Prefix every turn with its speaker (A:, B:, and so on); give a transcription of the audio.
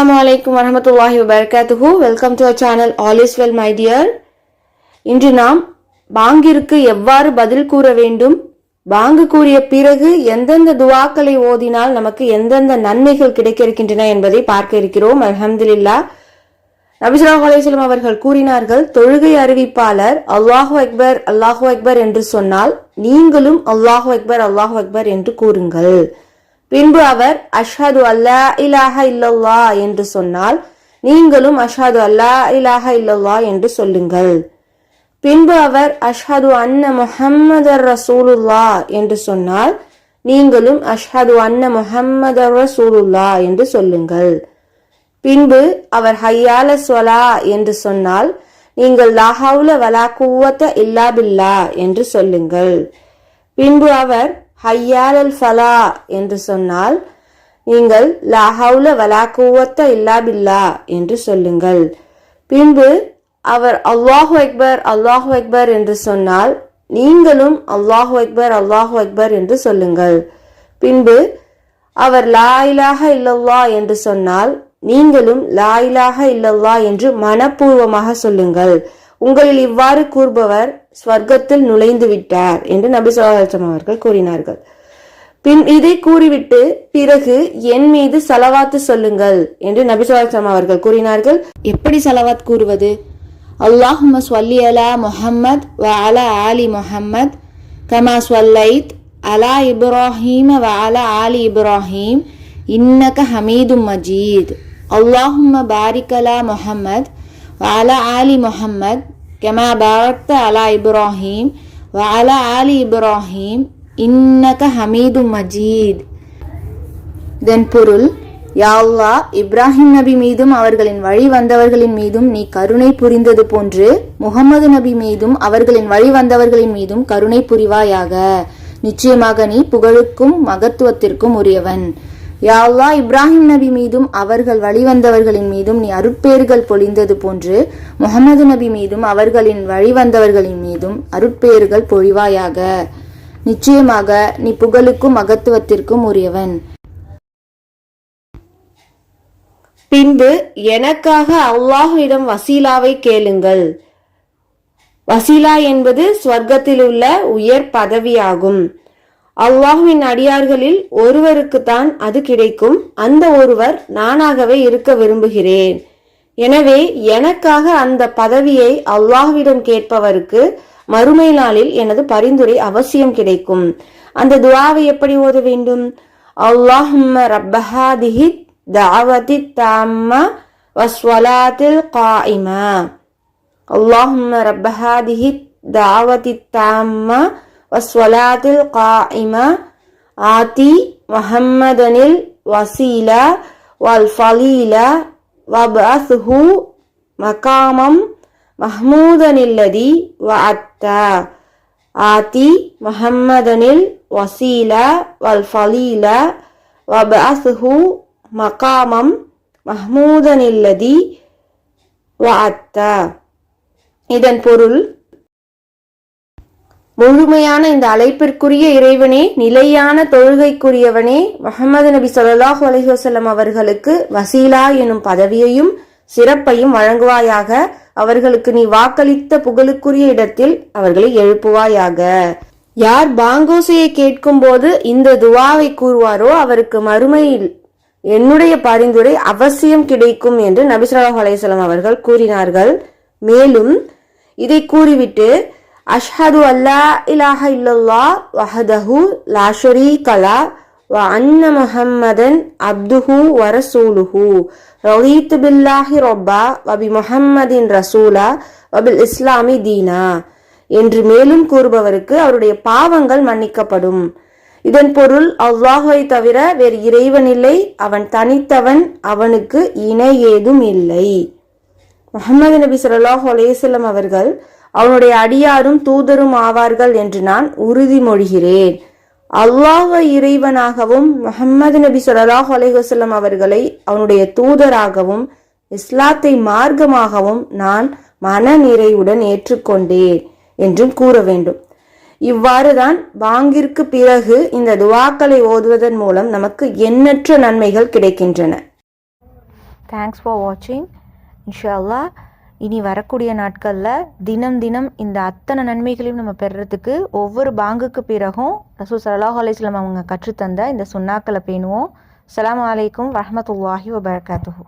A: அஸ்லாம் வலைக்கும் வரமத்துல்லாஹி வபர்காத்துஹு welcome to channel all is well my dear இன்று நாம் பாங்கிற்கு எவ்வாறு பதில் கூற வேண்டும்? பாங்கு கூறிய பிறகு எந்தெந்த துவாக்களை ஓதினால் நமக்கு எந்தெந்த நன்மைகள் கிடைக்க இருக்கின்றன என்பதை பார்க்க இருக்கிறோம். அல்ஹம்துலில்லா. நபிசுல்லாஹ் அலிஸ்லாம் அவர்கள் கூறினார்கள் தொழுகை அறிவிப்பாளர் அல்லாஹு அக்பர் அல்லாஹு அக்பர் என்று சொன்னால் நீங்களும் அல்லாஹு அக்பர் அல்லாஹு அக்பர் என்று கூறுங்கள். பின்பு அவர் அஷாது அல்லா இலாஹ இல்லல்லா என்று சொன்னால் நீங்களும் அஷாது அல்லா இலாஹ இல்லல்லா என்று சொல்லுங்கள். பின்பு அவர் அஷாது அன்ன முஹம்மதர் ரசூலுல்லா என்று சொன்னால் நீங்களும் அஷாது அன்ன முஹம்மதர் ரசூலுல்லா என்று சொல்லுங்கள். பின்பு அவர் ஹையால சொலா என்று சொன்னால் நீங்கள் லாஹவுல வலா குவத்த இல்லா பில்லா என்று சொல்லுங்கள். பின்பு அவர் ஹையார் அல் ஃபலா என்று சொன்னால் நீங்கள் லாஹவுல வலா இல்லாபில்லா இல்லா பில்லா என்று சொல்லுங்கள். பின்பு அவர் அல்லாஹு அக்பர் அல்லாஹு அக்பர் என்று சொன்னால் நீங்களும் அல்லாஹு அக்பர் அல்லாஹு அக்பர் என்று சொல்லுங்கள். பின்பு அவர் லா இலாக இல்லல்லா என்று சொன்னால் நீங்களும் லா இலாக இல்லல்லா என்று மனப்பூர்வமாக சொல்லுங்கள். உங்களில் இவ்வாறு கூறுபவர் ஸ்வர்க்கத்தில் நுழைந்து விட்டார் என்று நபி சொல்லாஹம் அவர்கள் கூறினார்கள். பின் இதை கூறிவிட்டு பிறகு என் மீது சலவாத்து சொல்லுங்கள் என்று நபி சொல்லாஹம் அவர்கள் கூறினார்கள். எப்படி சலவாத் கூறுவது? அல்லாஹும்ம ஸ்வல்லி அலா முஹம்மத் வ அலா ஆலி முஹம்மத் கமா ஸ்வல்லைத் அலா இப்ராஹீம வ அலா ஆலி இப்ராஹீம் இன்னக ஹமீது மஜீத். அல்லாஹும்ம பாரிக் அலா முஹம்மத் وعلى آل ஆலி முஹம்மத் باركت على அலா இப்ராஹீம் آل إبراهيم ஆலி இப்ராஹீம் இன்னக ஹமீது மஜீத் இதன் பொருள் யாழ்லா இப்ராஹிம் நபி மீதும் அவர்களின் வழி வந்தவர்களின் மீதும் நீ கருணை புரிந்தது போன்று முகமது நபி மீதும் அவர்களின் வழி வந்தவர்களின் மீதும் கருணை புரிவாயாக. நிச்சயமாக நீ புகழுக்கும் மகத்துவத்திற்கும் உரியவன். யா இப்ராஹிம் நபி மீதும் அவர்கள் வழிவந்தவர்களின் மீதும் நீ அருட்பேறுகள் பொழிந்தது போன்று முகமது நபி மீதும் அவர்களின் வழிவந்தவர்களின் மீதும் அருட்பேறுகள் பொழிவாயாக. நிச்சயமாக நீ புகழுக்கும் மகத்துவத்திற்கும் உரியவன். பின்பு எனக்காக அல்லாஹுவிடம் வசீலாவை கேளுங்கள். வசீலா என்பது ஸ்வர்க்கத்தில் உள்ள உயர் பதவியாகும். அவ்வாஹ்வின் அடியார்களில் ஒருவருக்குத்தான் அது கிடைக்கும். அந்த ஒருவர் நானாகவே இருக்க விரும்புகிறேன். எனவே எனக்காக அந்த பதவியை அல்லாஹ்விடம் கேட்பவருக்கு மறுமை நாளில் எனது பரிந்துரை அவசியம் கிடைக்கும். அந்த துவாவை எப்படி ஓத வேண்டும்? அல்லாஹும்ம ரப்பஹாதிஹி தாவதி தாம்மா வஸ்வலாத்தில் காயிமா. அல்லாஹும்ம ரப்பஹாதிஹி தாவதி தாம்மா والصلاة القائمة آتي محمدا الوسيلة والفضيلة وابعثه مقاما محمودا الذي وعدته آتي محمدا الوسيلة والفضيلة وابعثه مقاما محمودا الذي وعدته இதன் பொருள் முழுமையான இந்த அழைப்பிற்குரிய இறைவனே நிலையான தொழுகைக்குரியவனே முகமது நபி சொல்லாஹு அலைஹசல்லம் அவர்களுக்கு வசீலா எனும் பதவியையும் சிறப்பையும் வழங்குவாயாக. அவர்களுக்கு நீ வாக்களித்த புகழுக்குரிய இடத்தில் அவர்களை எழுப்புவாயாக. யார் பாங்கோசையை கேட்கும் போது இந்த துவாவை கூறுவாரோ அவருக்கு மறுமையில் என்னுடைய பரிந்துரை அவசியம் கிடைக்கும் என்று நபிசுல்லாஹ் அலையம் அவர்கள் கூறினார்கள். மேலும் இதை கூறிவிட்டு அஷ்ஹது அல்லா இலாஹ இல்லல்லா வஹதஹு லா ஷரீகலா வ அன்ன முஹம்மதன் அப்துஹு வரசூலுஹு ரலீத்து பில்லாஹி ரொப்பா வபி முஹம்மதின் ரசூலா வபில் இஸ்லாமி தீனா. என்று மேலும் கூறுபவருக்கு அவருடைய பாவங்கள் மன்னிக்கப்படும். இதன் பொருள் அவ்வாஹை தவிர வேறு இறைவன் இல்லை அவன் தனித்தவன் அவனுக்கு இணை ஏதும் இல்லை. முகமது நபி சொல்லாஹ் அலேசல்லம் அவர்கள் அவனுடைய அடியாரும் தூதரும் ஆவார்கள் என்று நான் உறுதிமொழிகிறேன் அல்லாஹ இறைவனாகவும் முகமது நபி சொல்லாஹ் அலைஹசல்லம் அவர்களை அவனுடைய தூதராகவும் இஸ்லாத்தை மார்க்கமாகவும் நான் மன நிறைவுடன் ஏற்றுக்கொண்டேன் என்றும் கூற வேண்டும். இவ்வாறுதான் பாங்கிற்கு பிறகு இந்த துவாக்களை ஓதுவதன் மூலம் நமக்கு எண்ணற்ற நன்மைகள் கிடைக்கின்றன. தேங்க்ஸ் ஃபார் வாட்சிங் இன்ஷா இனி வரக்கூடிய நாட்களில் தினம் தினம் இந்த அத்தனை நன்மைகளையும் நம்ம பெறுறதுக்கு ஒவ்வொரு பாங்குக்கு பிறகும் ரசூல் சலாஹ் அலிஸ்லாம் அவங்க கற்றுத்தந்த இந்த சுண்ணாக்களை பேணுவோம். அஸ்ஸலாமு அலைக்கும் வரமத்துல்லாஹி வபர்காத்துஹூ.